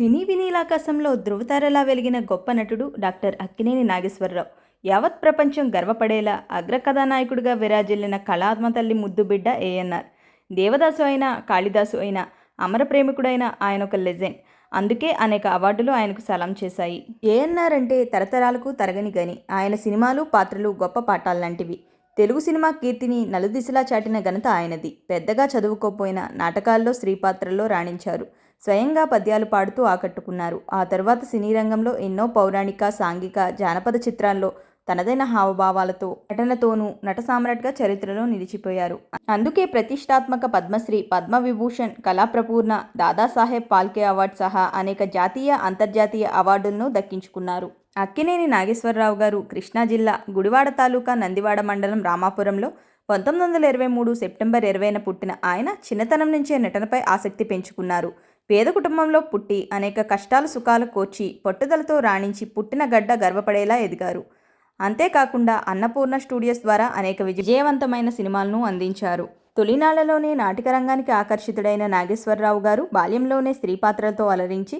సినీ వినీలాకాశంలో ధృవతారలా వెలిగిన గొప్ప నటుడు డాక్టర్ అక్కినేని నాగేశ్వరరావు. యావత్ ప్రపంచం గర్వపడేలా అగ్ర కథానాయకుడిగా విరాజిల్లిన కళాత్మ తల్లి ఏఎన్ఆర్. దేవదాసు అయినా కాళిదాసు అయినా అమర ప్రేమికుడైన ఆయన ఒక లెజెండ్. అందుకే అనేక అవార్డులు ఆయనకు సలాం చేశాయి. ఏఎన్ఆర్ అంటే తరతరాలకు తరగని గని. ఆయన సినిమాలు పాత్రలు గొప్ప పాఠాలు లాంటివి. తెలుగు సినిమా కీర్తిని నలుదిశలా చాటిన ఘనత ఆయనది. పెద్దగా చదువుకోపోయిన నాటకాల్లో స్త్రీ పాత్రల్లో రాణించారు. స్వయంగా పద్యాలు పాడుతూ ఆకట్టుకున్నారు. ఆ తర్వాత సినీ రంగంలో ఎన్నో పౌరాణిక సాంఘిక జానపద చిత్రాల్లో తనదైన హావభావాలతో నటనతోనూ నట సామ్రాట్గా చరిత్రలో నిలిచిపోయారు. అందుకే ప్రతిష్టాత్మక పద్మశ్రీ పద్మవిభూషణ్ కళాప్రపూర్ణ దాదాసాహెబ్ పాల్కే అవార్డు సహా అనేక జాతీయ అంతర్జాతీయ అవార్డులను దక్కించుకున్నారు. అక్కినేని నాగేశ్వరరావు గారు కృష్ణా జిల్లా గుడివాడ తాలూకా నందివాడ మండలం రామాపురంలో పంతొమ్మిది వందల ఇరవై మూడు సెప్టెంబర్ ఇరవైన పుట్టిన ఆయన చిన్నతనం నుంచే నటనపై ఆసక్తి పెంచుకున్నారు. పేద కుటుంబంలో పుట్టి అనేక కష్టాలు సుఖాలు కోర్చి పట్టుదలతో రాణించి పుట్టిన గడ్డ గర్వపడేలా ఎదిగారు. అంతేకాకుండా అన్నపూర్ణ స్టూడియోస్ ద్వారా అనేక విజయవంతమైన సినిమాలను అందించారు. తొలినాళ్ళలోనే నాటక రంగానికి ఆకర్షితుడైన నాగేశ్వరరావు గారు బాల్యంలోనే స్త్రీ పాత్రలతో అలరించి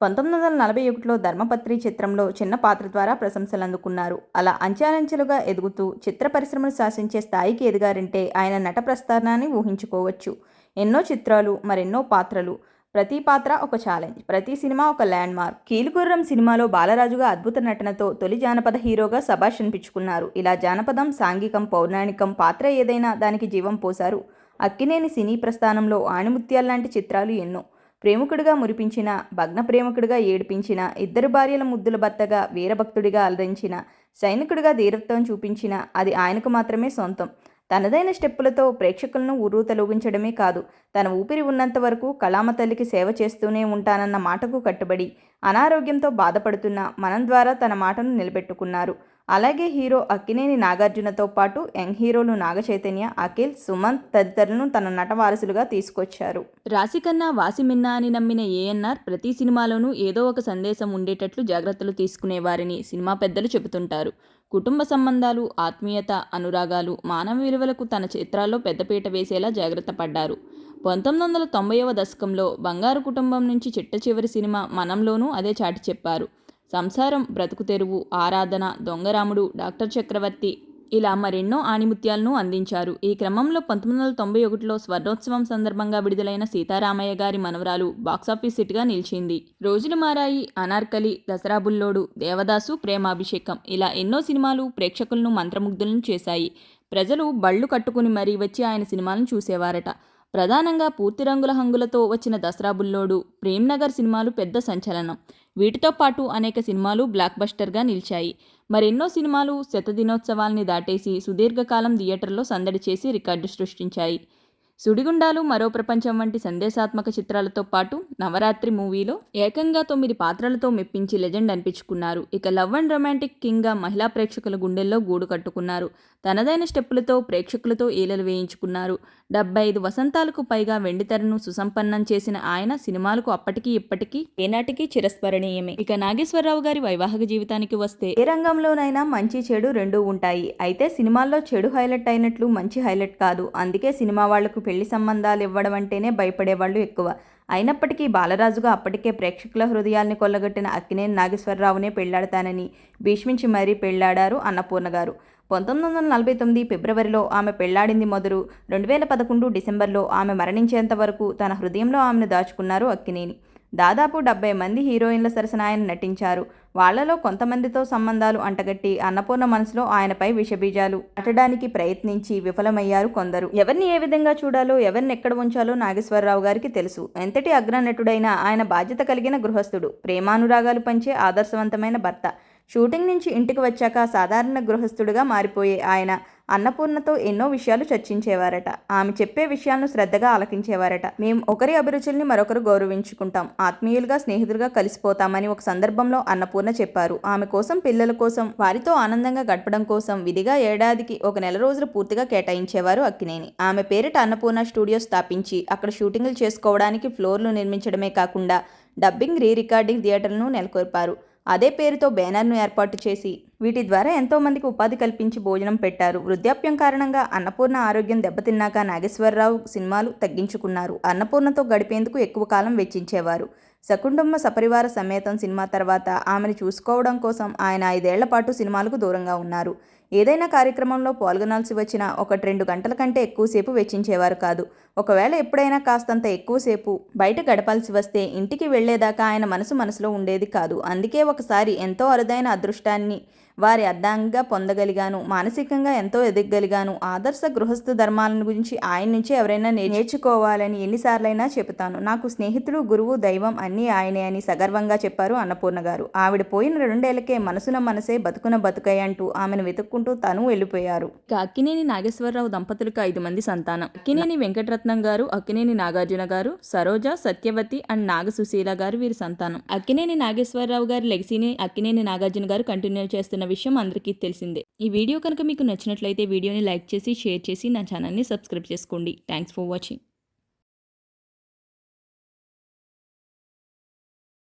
పంతొమ్మిది వందల నలభై ఒకటిలో ధర్మపత్రి చిత్రంలో చిన్న పాత్ర ద్వారా ప్రశంసలు అందుకున్నారు అలా అంచెలంచెలుగా ఎదుగుతూ చిత్ర పరిశ్రమను శాసించే స్థాయికి ఎదిగారంటే ఆయన నట ప్రస్థానాన్ని ఊహించుకోవచ్చు. ఎన్నో చిత్రాలు మరెన్నో పాత్రలు. ప్రతి పాత్ర ఒక ఛాలెంజ్ ప్రతి సినిమా ఒక ల్యాండ్ మార్క్ కీలుగుర్రం సినిమాలో బాలరాజుగా అద్భుత నటనతో తొలి జానపద హీరోగా సభాష్ అనిపించుకున్నారు. ఇలా జానపదం సాంఘికం పౌరాణికం పాత్ర ఏదైనా దానికి జీవం పోశారు. అక్కినేని సినీ ప్రస్థానంలో ఆణిముత్యాల్లాంటి చిత్రాలు ఎన్నో. ప్రేమికుడిగా మురిపించిన భగ్న ప్రేమికుడిగా ఏడిపించిన ఇద్దరు భార్యల ముద్దుల భర్తగా వీరభక్తుడిగా అలరించిన సైనికుడిగా ధీరత్వం చూపించిన అది ఆయనకు మాత్రమే సొంతం. తనదైన స్టెప్పులతో ప్రేక్షకులను ఉర్రూతలూగించడమే కాదు తన ఊపిరి ఉన్నంత వరకు కళామ తల్లికి సేవ చేస్తూనే ఉంటానన్న మాటకు కట్టుబడి అనారోగ్యంతో బాధపడుతున్న మనం ద్వారా తన మాటను నిలబెట్టుకున్నారు. అలాగే హీరో అక్కినేని నాగార్జునతో పాటు యంగ్ హీరోలు నాగచైతన్య అఖిల్ సుమంత్ తదితరులను తన నట వారసులుగా తీసుకొచ్చారు. రాశికన్నా వాసిమిన్నా అని నమ్మిన ఏఎన్ఆర్ ప్రతి సినిమాలోనూ ఏదో ఒక సందేశం ఉండేటట్లు జాగ్రత్తలు తీసుకునేవారని సినిమా పెద్దలు చెబుతుంటారు. కుటుంబ సంబంధాలు ఆత్మీయత అనురాగాలు మానవ విలువలకు తన చిత్రాల్లో పెద్దపీట వేసేలా జాగ్రత్త పడ్డారు. పంతొమ్మిది వందల తొంభైవ దశకంలో బంగారు కుటుంబం నుంచి చిట్ట చివరి సినిమా మనంలోనూ అదే చాటి చెప్పారు. సంసారం బ్రతుకు తెరువు ఆరాధన దొంగరాముడు డాక్టర్ చక్రవర్తి ఇలా మరెన్నో ఆణిముత్యాలను అందించారు. ఈ క్రమంలో పంతొమ్మిది వందల తొంభై ఒకటిలో స్వర్ణోత్సవం సందర్భంగా విడుదలైన సీతారామయ్య గారి మనవరాలు బాక్సాఫీస్ హిట్గా నిలిచింది. రోజులు మారాయి. అనార్కలి దసరా బుల్లోడు దేవదాసు ప్రేమాభిషేకం ఇలా ఎన్నో సినిమాలు ప్రేక్షకులను మంత్రముగ్ధులను చేశాయి. ప్రజలు బళ్ళు కట్టుకుని మరీ వచ్చి ఆయన సినిమాలను చూసేవారట. ప్రధానంగా పూర్తి రంగుల హంగులతో వచ్చిన దసరా బుల్లోడు ప్రేమ్నగర్ సినిమాలు పెద్ద సంచలనం. వీటితో పాటు అనేక సినిమాలు బ్లాక్ బస్టర్గా నిలిచాయి. మరెన్నో సినిమాలు శతదినోత్సవాల్ని దాటేసి సుదీర్ఘకాలం థియేటర్లో సందడి చేసి రికార్డు సృష్టించాయి. సుడిగుండాలు మరో ప్రపంచం వంటి సందేశాత్మక చిత్రాలతో పాటు నవరాత్రి మూవీలో ఏకంగా తొమ్మిది పాత్రలతో మెప్పించి లెజెండ్ అనిపించుకున్నారు. ఇక లవ్ అండ్ రొమాంటిక్ కింగ్గా మహిళా ప్రేక్షకుల గుండెల్లో గూడు కట్టుకున్నారు. తనదైన స్టెప్పులతో ప్రేక్షకులతో ఈలలు వేయించుకున్నారు. డెబ్బై ఐదు వసంతాలకు పైగా వెండితెరను సుసంపన్నం చేసిన ఆయన సినిమాలకు అప్పటికీ ఇప్పటికీ ఏనాటికి చిరస్మరణీయమే. ఇక నాగేశ్వరరావు గారి వైవాహిక జీవితానికి వస్తే ఏ రంగంలోనైనా మంచి చెడు రెండూ ఉంటాయి. అయితే సినిమాల్లో చెడు హైలైట్ అయినట్లు మంచి హైలైట్ కాదు. అందుకే సినిమా వాళ్ళకు పెళ్ళి సంబంధాలు ఇవ్వడం అంటేనే భయపడేవాళ్ళు ఎక్కువ. అయినప్పటికీ బాలరాజుగా అప్పటికే ప్రేక్షకుల హృదయాల్ని కొల్లగొట్టిన అక్కినేని నాగేశ్వరరావునే పెళ్ళాడతానని భీష్మించి మరీ పెళ్ళాడారు అన్నపూర్ణ గారు పంతొమ్మిది వందల నలభై తొమ్మిది ఫిబ్రవరిలో ఆమె పెళ్ళాడింది మొదలు రెండు వేల పదకొండు డిసెంబర్లో ఆమె మరణించేంత వరకు తన హృదయంలో ఆమెను దాచుకున్నారు అక్కినేని. దాదాపు డెబ్బై మంది హీరోయిన్ల సరసన ఆయన నటించారు. వాళ్ళలో కొంతమందితో సంబంధాలు అంటగట్టి అన్నపూర్ణ మనసులో ఆయనపై విషబీజాలు అటడానికి ప్రయత్నించి విఫలమయ్యారు కొందరు. ఎవరిని ఏ విధంగా చూడాలో ఎవరిని ఎక్కడ ఉంచాలో నాగేశ్వరరావు గారికి తెలుసు. ఎంతటి అగ్రనటుడైనా ఆయన బాధ్యత కలిగిన గృహస్థుడు. ప్రేమానురాగాలు పంచే ఆదర్శవంతమైన భర్త. షూటింగ్ నుంచి ఇంటికి వచ్చాక సాధారణ గృహస్థుడుగా మారిపోయే ఆయన అన్నపూర్ణతో ఎన్నో విషయాలు చర్చించేవారట. ఆమె చెప్పే విషయాలను శ్రద్ధగా ఆలకించేవారట. మేము ఒకరి అభిరుచుల్ని మరొకరు గౌరవించుకుంటాం. ఆత్మీయులుగా స్నేహితులుగా కలిసిపోతామని ఒక సందర్భంలో అన్నపూర్ణ చెప్పారు. ఆమె కోసం పిల్లల కోసం వారితో ఆనందంగా గడపడం కోసం విధిగా ఏడాదికి ఒక నెల రోజులు పూర్తిగా కేటాయించేవారు అక్కినేని. ఆమె పేరిట అన్నపూర్ణ స్టూడియో స్థాపించి అక్కడ షూటింగ్లు చేసుకోవడానికి ఫ్లోర్లు నిర్మించడమే కాకుండా డబ్బింగ్ రీ రికార్డింగ్ థియేటర్లను నెలకొల్పారు. అదే పేరుతో బ్యానర్ను ఏర్పాటు చేసి వీటి ద్వారా ఎంతోమందికి ఉపాధి కల్పించి భోజనం పెట్టారు. వృద్ధాప్యం కారణంగా అన్నపూర్ణ ఆరోగ్యం దెబ్బతిన్నాక నాగేశ్వరరావు సినిమాలు తగ్గించుకున్నారు. అన్నపూర్ణతో గడిపేందుకు ఎక్కువ కాలం వెచ్చించేవారు. సకుటుంబ సపరివార సమేతం సినిమా తర్వాత ఆమెను చూసుకోవడం కోసం ఆయన ఐదేళ్ళ పాటు సినిమాలకు దూరంగా ఉన్నారు. ఏదైనా కార్యక్రమంలో పాల్గొనాల్సి వచ్చినా ఒకటి రెండు గంటల కంటే ఎక్కువసేపు వెచ్చించేవారు కాదు. ఒకవేళ ఎప్పుడైనా కాస్తంత ఎక్కువసేపు బయట గడపాల్సి వస్తే ఇంటికి వెళ్ళేదాకా ఆయన మనసు మనసులో ఉండేది కాదు. అందుకే ఒకసారి ఎంతో అరుదైన అదృష్టాన్ని వారి అర్థంగా పొందగలిగాను మానసికంగా ఎంతో ఎదగగలిగాను. ఆదర్శ గృహస్థ ధర్మాలను గురించి ఆయన నుంచి ఎవరైనా నేర్చుకోవాలని ఎన్నిసార్లైనా చెబుతాను. నాకు స్నేహితుడు గురువు దైవం అన్నీ ఆయనే అని సగర్వంగా చెప్పారు అన్నపూర్ణ గారు. ఆవిడ పోయిన రెండేళ్ళకే మనసున మనసే బతుకున బతుకై అంటూ ఆమెను వెతుక్కుంటూ తను వెళ్ళిపోయారు. ఇక అక్కినేని నాగేశ్వరరావు దంపతులకు ఐదు మంది సంతానం. అక్కినేని వెంకటరత్నం గారు అక్కినేని నాగార్జున గారు సరోజ సత్యవతి అండ్ నాగ సుశీల గారు వీరి సంతానం. అక్కినేని నాగేశ్వరరావు గారి లెగసీని అక్కినేని నాగార్జున గారు కంటిన్యూ చేస్తున్న విషయం అందరికీ తెలిసిందే. ఈ వీడియో కనుక మీకు నచ్చినట్లయితే వీడియోని లైక్ చేసి షేర్ చేసి నా ఛానల్ని సబ్స్క్రైబ్ చేసుకోండి. Thanks for watching.